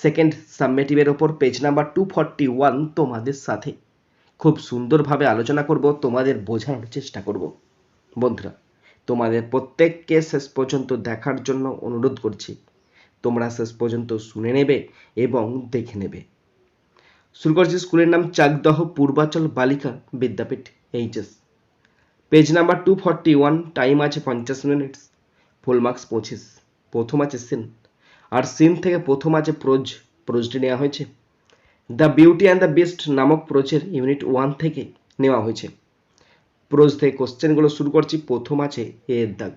Second সাবমেটিভের ওপর page number two forty one তোমাদের সাথে। খুব সুন্দরভাবে আলোচনা করব, তোমাদের বোঝানোর চেষ্টা করব। বন্ধুরা, তোমাদের প্রত্যেককে শেষ পর্যন্ত দেখার জন্য অনুরোধ করছি। তোমরা শেষ পর্যন্ত শুনে নেবে এবং দেখে নেবে। শুরু করছি স্কুলের নাম Chakdaha Purbachal Balika Vidyapith, HS. Page number two forty one time আছে পঞ্চাশ মিনিটস, ফুল মার্কস পঁচিশ, প্রথম আছে সিন আর সিন থেকে প্রথম আছে প্রোজ, প্রোজটি নেওয়া হয়েছে। The beauty and the beast নামক প্রোজের ইউনিট ওয়ান থেকে নেওয়া হয়েছে। প্রোজ থেকে কোশ্চেনগুলো শুরু করছি, প্রথম আছে এ এর দাগ।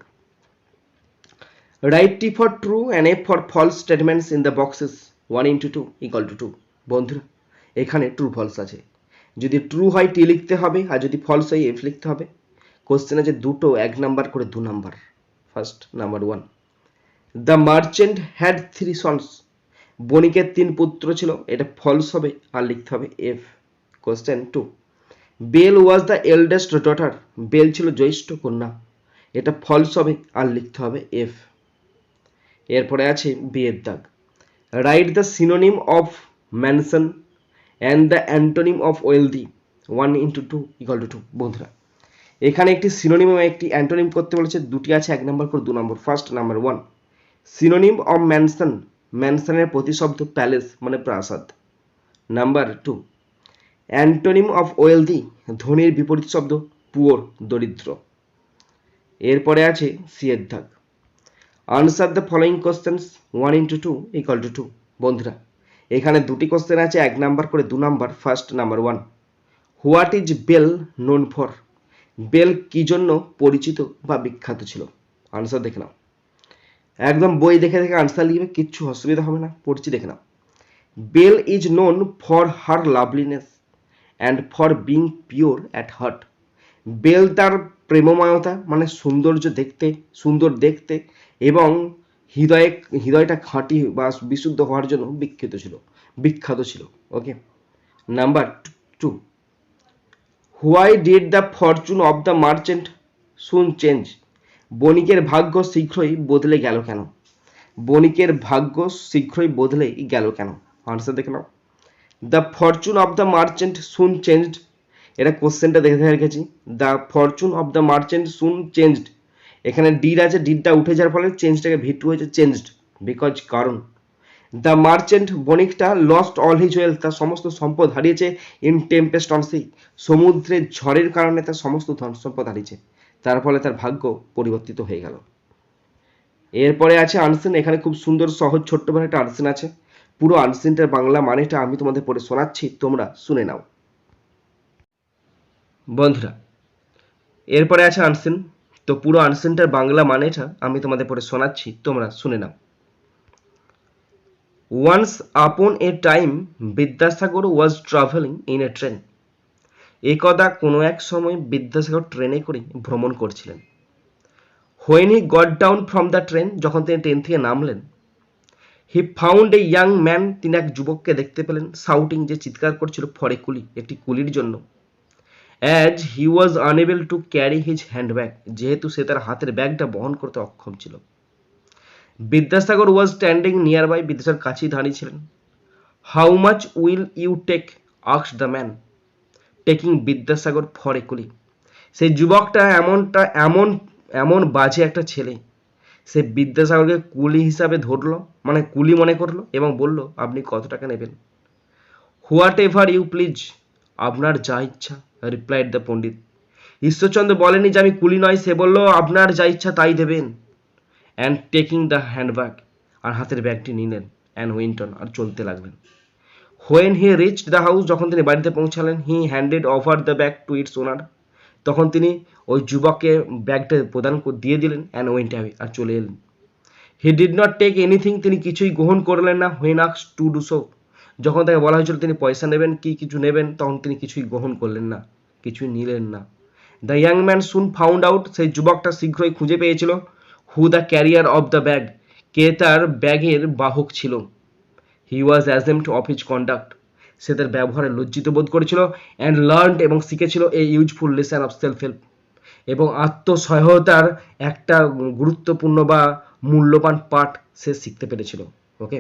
Write T for true and F for false statements in the boxes, one into two equal to two. বন্ধুরা, এখানে ট্রু ফলস আছে। যদি ট্রু হয় টি লিখতে হবে, আর যদি ফলস হয় এফ লিখতে হবে। কোশ্চেন আছে দুটো, এক নাম্বার করে দু number. First number one. The merchant had three sons বণিকের তিন পুত্র ছিল। এটা ফলস হবে আর লিখতে হবে F question two Belle was the eldest daughter Belle ছিল জ্যৈষ্ঠ কন্যা। এটা ফলস হবে আর লিখতে হবে এফ এরপরে আছে বিয়ের দাগ। Write the synonym of mansion and the antonym of wealthy one into two equal to two বন্ধুরা। এখানে একটি সিনোনিম এবং একটি অ্যান্টোনিম করতে বলেছে। দুটি আছে এক নম্বর করে দু number first number one synonym of mansion ম্যানসনের প্রতিশব্দ প্যালেস মানে প্রাসাদ। Number two antonym of wealthy ধনীর বিপরীত শব্দ পুয়োর দরিদ্র। এরপরে আছে সিয়ের answer the following questions one into two equal to two বন্ধুরা, এখানে দুটি কোশ্চেন আছে, এক নাম্বার করে দু number first number one what is Belle known for Belle কি জন্য পরিচিত বা বিখ্যাত ছিল? আনসার দেখে নাও। একদম বই দেখে দেখে আনসার লিখবে কিচ্ছু অসুবিধা হবে না, পড়ছি দেখে নাও। Belle is known for her loveliness and for being pure at heart Belle তার প্রেমময়তা মানে সৌন্দর্য দেখতে, সুন্দর দেখতে এবং হৃদয়ে, হৃদয়টা খাঁটি বা বিশুদ্ধ হওয়ার জন্য বিখ্যাত ছিল বিখ্যাত ছিল okay number two why did the fortune of the merchant soon change বণিকের ভাগ্য শীঘ্রই বদলে গেল কেন? বণিকের ভাগ্য শীঘ্রই বদলে গেল কেন? আনসার দেখে নাও। The fortune of the merchant soon changed এটা কোশ্চেনটা দেখে দেখে রেখেছি the fortune of the merchant soon changed এখানে ডিড আছে ডিডটা উঠে যাওয়ার ফলে চেঞ্জটাকে ভিটু হয়েছে চেঞ্জড বিকজ কারণ। দ্য মার্চেন্ট বণিকটা লস্ট অল হিজ ওয়েলথ তার সমস্ত সম্পদ হারিয়েছে। ইন টেম্পেস্ট অন সি সমুদ্রের ঝড়ের কারণে তার সমস্ত ধন সম্পদ হারিয়েছে। তার ফলে তার ভাগ্য পরিবর্তিত হয়ে গেল। এরপরে আছে আনসিন, এখানে খুব সুন্দর, সহজ, ছোট্ট করে একটা আনসিন আছে। পুরো আনসিনটার বাংলা মানেটা আমি তোমাদের পড়ে শোনাচ্ছি, তোমরা শুনে নাও। বন্ধুরা, এরপরে আছে আনসিন। তো পুরো আনসিনটার বাংলা মানেটা আমি তোমাদের পড়ে শোনাচ্ছি, তোমরা শুনে নাও। Once upon a time Vidyasagar was travelling in a train একদা কোনো এক সময় বিদ্যাসাগর ট্রেনে করে ভ্রমণ করছিলেন। When he got down from the train যখন তিনি ট্রেন থেকে নামলেন he found a young man তিনি এক যুবককে দেখতে পেলেন সাউটিং যে চিৎকার করছিল ফরে কুলি, একটি কুলির জন্য। As he was unable to carry his handbag যেহেতু সে তার হাতের ব্যাগটা বহন করতে অক্ষম ছিল। Vidyasagar was standing nearby Vidyasagar কাছেই দাঁড়িয়েছিলেন how much will you take আক্স the man taking Vidyasagar for a coolie সেই যুবকটা এমনটা, এমন এমন বাজে একটা ছেলে। সে বিদ্যাসাগরকে কুলি হিসাবে ধরলো মানে কুলি মনে করল এবং বলল, আপনি কত টাকা নেবেন? হোয়াট এভার ইউ প্লিজ আপনার যা ইচ্ছা রিপ্লাইড দ্য পণ্ডিত। ঈশ্বরচন্দ্র বলেনি যে আমি কুলি নয়, সে বলল, আপনার যা ইচ্ছা তাই দেবেন। অ্যান্ড টেকিং দ্য হ্যান্ডব্যাগ আর হাতের ব্যাগটি নিলেন অ্যান্ড উইন্টন আর চলতে লাগলেন। When he reach the house যখন তিনি বাড়িতে পৌঁছালেন he handed over the bag to its owner তখন তিনি ওই যুবককে ব্যাগটা প্রদান দিয়ে দিলেন অ্যান্ড ওয়েন্ট অ্যাওয়ে আর চলে এলেন। He did not take anything তিনি কিছুই গ্রহণ করলেন না। হোয়েন আক্স টু ডু সো যখন তাকে বলা হয়েছিল, তিনি পয়সা নেবেন, কি কিছু নেবেন? তখন তিনি কিছুই গ্রহণ করলেন না, কিছুই নিলেন না। The young man soon found out সেই যুবকটা শীঘ্রই খুঁজে পেয়েছিল who the carrier of the bag কে তার ব্যাগের বাহক ছিল। He was ashamed of his conduct সে তার ব্যবহারে লজ্জিত বোধ করেছিল অ্যান্ড লার্নড এবং শিখেছিল a useful lesson of self help এবং আত্মসহায়তার একটা গুরুত্বপূর্ণ বা মূল্যবান পাঠ সে শিখতে পেরেছিল ওকে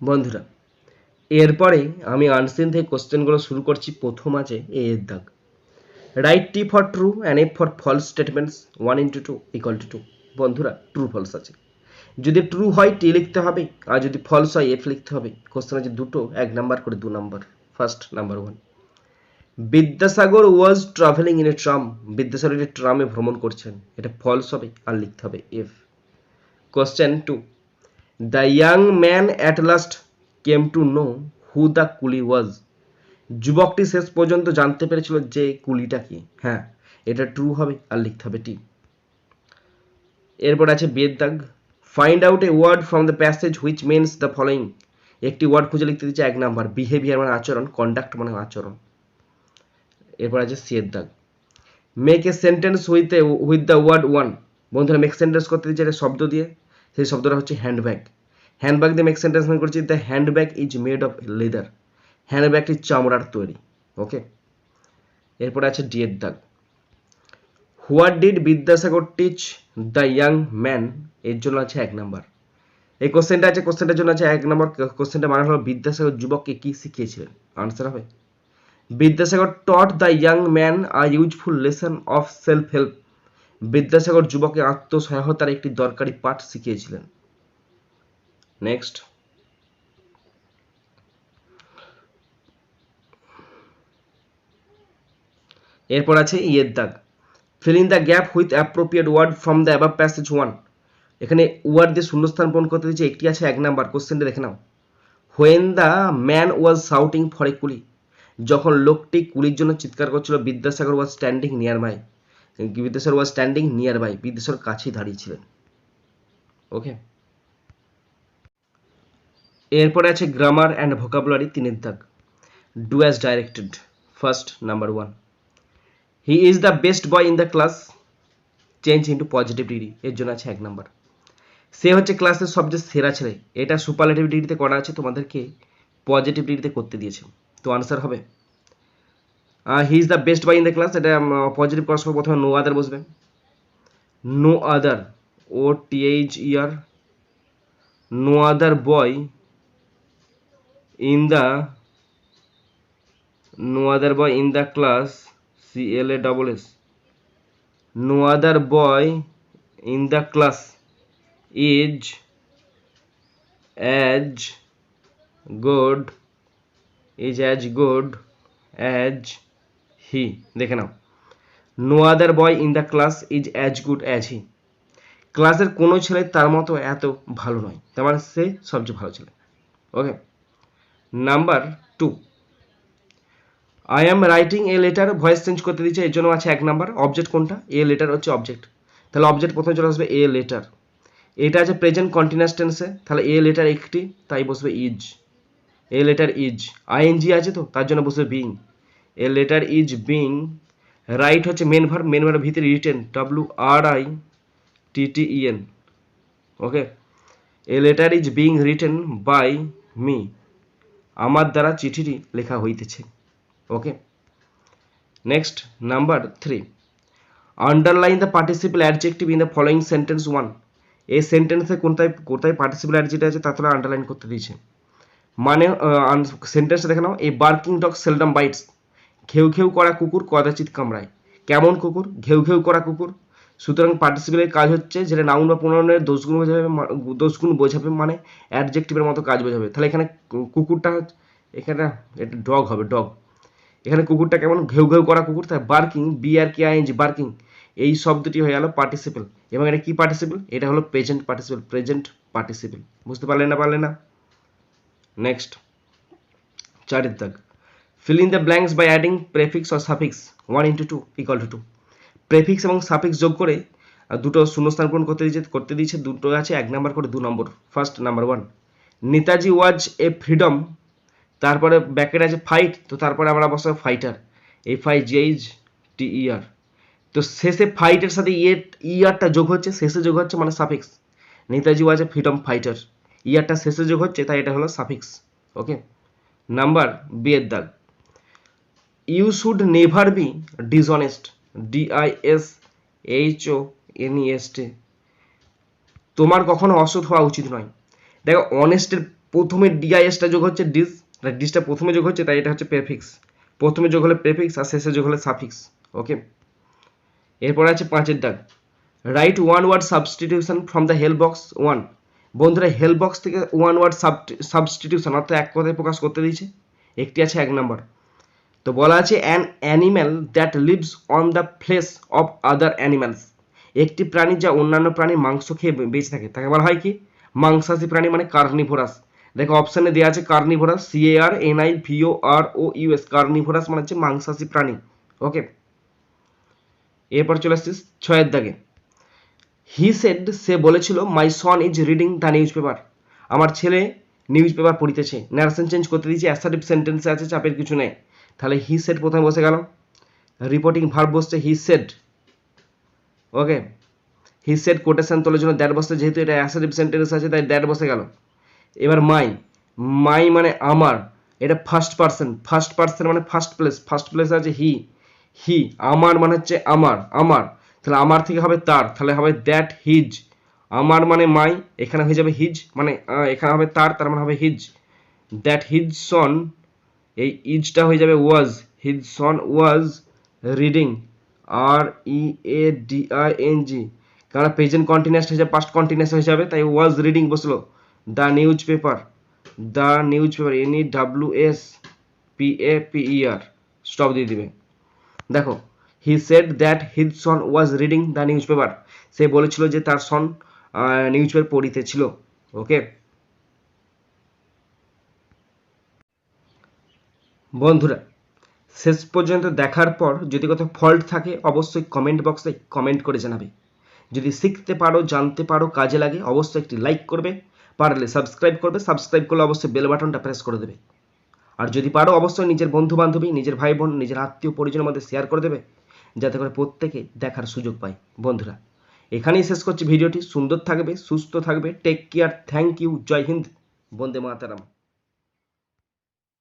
বন্ধুরা, এরপরে আমি আনসিন থেকে কোশ্চেনগুলো শুরু করছি, প্রথম আছে এ এর দাগ। Write T for true and F for false statements one into two equal to two বন্ধুরা ট্রু ফলস আছে। যদি ট্রু হয় টি লিখতে হবে, আর যদি ফলস হয় এফ লিখতে হবে। কোশ্চেন আছে দুটো, এক নাম্বার করে দু number first number one Vidyasagar was travelling in a tram Vidyasagar একটি ট্রামে ভ্রমণ করছেন, এটা ফলস হবে, আর লিখতে হবে F question two the young man at last came to know who the coolie was যুবকটি শেষ পর্যন্ত জানতে পেরেছিল যে কুলিটা কি। হ্যাঁ এটা ট্রু হবে, আর লিখতে হবে টি এরপর আছে বেদ দাগ find out a word from the passage which means the following একটি ওয়ার্ড খুঁজে লিখতে দিচ্ছে এক নাম্বার। বিহেভিয়ার মানে আচরণ কন্ডাক্ট মানে আচরণ। এরপর আছে সিয়ের দাগ make a sentence with a with the word one বন্ধুরা মেক সেন্টেন্স করতে দিচ্ছে একটা শব্দ দিয়ে। সেই শব্দটা হচ্ছে হ্যান্ডব্যাগ হ্যান্ডব্যাগ দিয়ে মেক সেন্টেন্স মেক করছি the handbag is made of leather হ্যান্ডব্যাগটি চামড়ার তৈরি। ওকে এরপরে আছে ডিয়ের দাগ। What did Vidyasagar teach the young man এর জন্য আছে এক নাম্বার। এই কোশ্চেনটা আছে কোশ্চেনটার জন্য আছে এক নম্বর। কোশ্চেনটা মানে হলো বিদ্যাসাগর যুবককে কি শিখিয়েছিলেন? আনসার হবে। Vidyasagar taught the young man a useful lesson of self help Vidyasagar যুবকে আত্মসহায়তার একটি দরকারি পাঠ শিখিয়েছিলেন। নেক্সট এরপর আছে ইয়ের দাগ। Fill in the gap with appropriate word from the above passage one এখানে ওয়ার্ড দিয়ে শূন্যস্থান পূরণ করতে দিচ্ছে একটি আছে এক নাম্বার কোশ্চেনটা দেখে নাও। When the man was shouting for a coolie, যখন লোকটি কুলির জন্য চিৎকার করছিল, Vidyasagar was standing nearby Vidyasagar was standing nearby Vidyasagar কাছেই দাঁড়িয়েছিলেন ওকে এরপরে আছে গ্রামার অ্যান্ড ভোকাবুলারি তিনের দাগ। Do as directed first number one he is the best boy in the class change into positive degree এর জন্য আছে এক নম্বর সে হচ্ছে ক্লাসের সবচেয়ে সেরা ছেলে। এটা সুপারলেটিভ ডিগ্রিতে করা আছে, তোমাদেরকে পজিটিভ ডিগ্রিতে করতে দিয়েছে। তো আনসার হবে। He is the best boy in the class এটা পজিটিভ করার সময় প্রথমে নো আদার বসবে। No other O T H E R no other boy in the no other boy in the class C L A double S no other boy in the class is as good, is as good as he. দেখে নাও। No other boy in the class is as good as he ক্লাসের কোনো ছেলে তার মতো এত ভালো নয়। তার মানে সে সবচেয়ে ভালো ছেলে। Okay number two I am writing a letter voice change করতে দিচ্ছে এর জন্য আছে এক নাম্বার অবজেক্ট কোনটা? এ লেটার হচ্ছে অবজেক্ট তাহলে অবজেক্ট প্রথমে চলে আসবে এ লেটার এটা আছে প্রেজেন্ট কন্টিনিউয়াস টেন্সে তাহলে এ লেটার একটি, তাই বসবে is a letter is I N G আছে তো, তার জন্য বসবে being a letter is being write হচ্ছে মেন ভার মেন ভার ভিতরে written W R I T T E N okay a letter is being written by me আমার দ্বারা চিঠিটি লেখা হইতেছে। Okay. Next, number 3 underline the participle adjective in the following sentence 1 এই সেন্টেন্সে কোনটায় কোথায় পার্টিসিপল অ্যাডজেক্টিভ আছে, তা তোরা আন্ডারলাইন করতে দিয়েছে। মানে সেন্টেন্সটা দেখে নাও। এই বার্কিং ডগ সেলডম বাইটস ঘেউ ঘেউ করা কুকুর কদাচিৎ কামড়ায়। কেমন কুকুর? ঘেউ ঘেউ করা কুকুর। সুতরাং পার্টিসিপেলের কাজ হচ্ছে যেটা নাউন বা পুনরণের দোষগুণ বোঝাবে দোষগুণ বোঝাবে মানে অ্যাডজেক্টিভের মতো কাজ বোঝাবে। তাহলে এখানে কুকুরটা এখানে এটা ডগ হবে ডগ এখানে কুকুরটা কেমন? ঘেউ ঘেউ করা কুকুর তাই বার্কিং বি আর কি আইএনজি বার্কিং এই শব্দটি হয়ে গেল পার্টিসিপেল এবং এটা কি পার্টিসিপেল এটা হলো প্রেজেন্ট পার্টিসিপেল প্রেজেন্ট পার্টিসিপেল বুঝতে পারলেন না পারলেন না? নেক্সট চারের দাগ। Fill in the blanks by adding prefix or suffix one into two equal to two prefix এবং সাফিক্স যোগ করে দুটো শূন্যস্থান পূরণ করতে দিয়েছে করতে দিয়েছে, দুটো আছে, এক নাম্বার করে দু number first number one Netaji was a freedom তারপরে ব্যাকেট আছে ফাইট তো তারপরে আমরা বসাবো fighter F I G H T E R তো শেষে ফাইটের সাথে ইয়ে ইয়ারটা যোগ হচ্ছে, শেষে যোগ হচ্ছে মানে suffix Netaji a freedom fighter ইয়ারটা শেষে যোগ হচ্ছে, তাই এটা হলো সাফিক্স ওকে নাম্বার বি এর দাগ you should never be dishonest D I S H O N E S T তোমার কখনো অসৎ হওয়া উচিত নয়, দেখো অনেস্টের প্রথমে ডিআইএসটা যোগ হচ্ছে ডিস ডিসটা প্রথমে যোগ হচ্ছে, তাই এটা হচ্ছে প্রেফিক্স প্রথমে যোগ হলে প্রেফিক্স আর শেষে যোগ হলে সাফিক্স ওকে এরপর আছে পাঁচের দাগ। Right one word substitution from the help box one বন্ধুরা হেল বক্স থেকে ওয়ান ওয়ার্ড সাবস্টিটিউশন অর্থাৎ এক কথায় প্রকাশ করতে দিয়েছে। একটি আছে এক নাম্বার তো বলা আছে an animal that lives on the flesh of other animals একটি প্রাণী যা অন্যান্য প্রাণীর মাংস খেয়ে বেঁচে থাকে। তাকে বলা হয় কি? মাংসাশী প্রাণী মানে কার্নিভোরাস। দেখো অপশানে দেওয়া আছে carnivorous C A R N I V O R O U S carnivorous মানে হচ্ছে মাংসাশী প্রাণী ওকে এরপর চলে আসছিস ছয়ের দাগে। হি সেড সে বলেছিল my son is reading the newspaper আমার ছেলে নিউজ পেপার পড়িতেছে। ন্যারেশন চেঞ্জ করতে দিয়েছি অ্যাসার্টিভ সেন্টেন্সে আছে, চাপের কিছু নেই। তাহলে হি সেড প্রথমে বসে গেল? রিপোর্টিং ভার্ব বসছে he said okay he said quotation তোলার জন্য দ্যাট বসতে যেহেতু এটা অ্যাসার্টিভ সেন্টেন্স আছে, তাই দ্যাট বসে গেল। এবার মাই মাই মানে আমার, এটা ফার্স্ট পার্সন ফার্স্ট পার্সন মানে ফার্স্ট প্লেস ফার্স্ট প্লেস আছে হি হি আমার মানে হচ্ছে আমার আমার, তাহলে আমার থেকে হবে তার, তাহলে হবে দ্যাট হিজ আমার মানে মাই, এখানে হয়ে যাবে হিজ মানে এখানে হবে তার তার মানে হবে হিজ দ্যাট হিজ সন এই ইজটা হয়ে যাবে was his son was reading R E A D I N G কারণ প্রেজেন্ট কন্টিনিউয়াস হয়ে যাবে পাস্ট কন্টিনিউয়াস হয়ে যাবে, তাই ওয়াজ রিডিং বসল। The newspaper the newspaper N W S P A P E R stop দিয়ে দিবে। দেখো he said that his son was reading the newspaper সে বলেছিল যে তার সন নিউজ পেপার পড়িতে ছিল। ওকে বন্ধুরা, শেষ পর্যন্ত দেখার পর যদি কোথাও ফল্ট থাকে, অবশ্যই কমেন্ট বক্সে কমেন্ট করে জানাবে। যদি শিখতে পারো, জানতে পারো, কাজে লাগে, অবশ্যই একটি লাইক করবে। পারলে সাবস্ক্রাইব করবে সাবস্ক্রাইব করলে অবশ্যই বেল বাটনটা প্রেস করে দেবে। আর যদি পারো, অবশ্যই নিজের বন্ধু বান্ধবী নিজের ভাই বোন নিজের আত্মীয় পরিজনের মধ্যে শেয়ার করে দেবে, যাতে করে প্রত্যেকে দেখার সুযোগ পায়। বন্ধুরা, এখানেই শেষ করছি ভিডিওটি। সুন্দর থাকবে, সুস্থ থাকবে। টেক কেয়ার থ্যাংক ইউ জয় হিন্দ, বন্দে মাতারাম।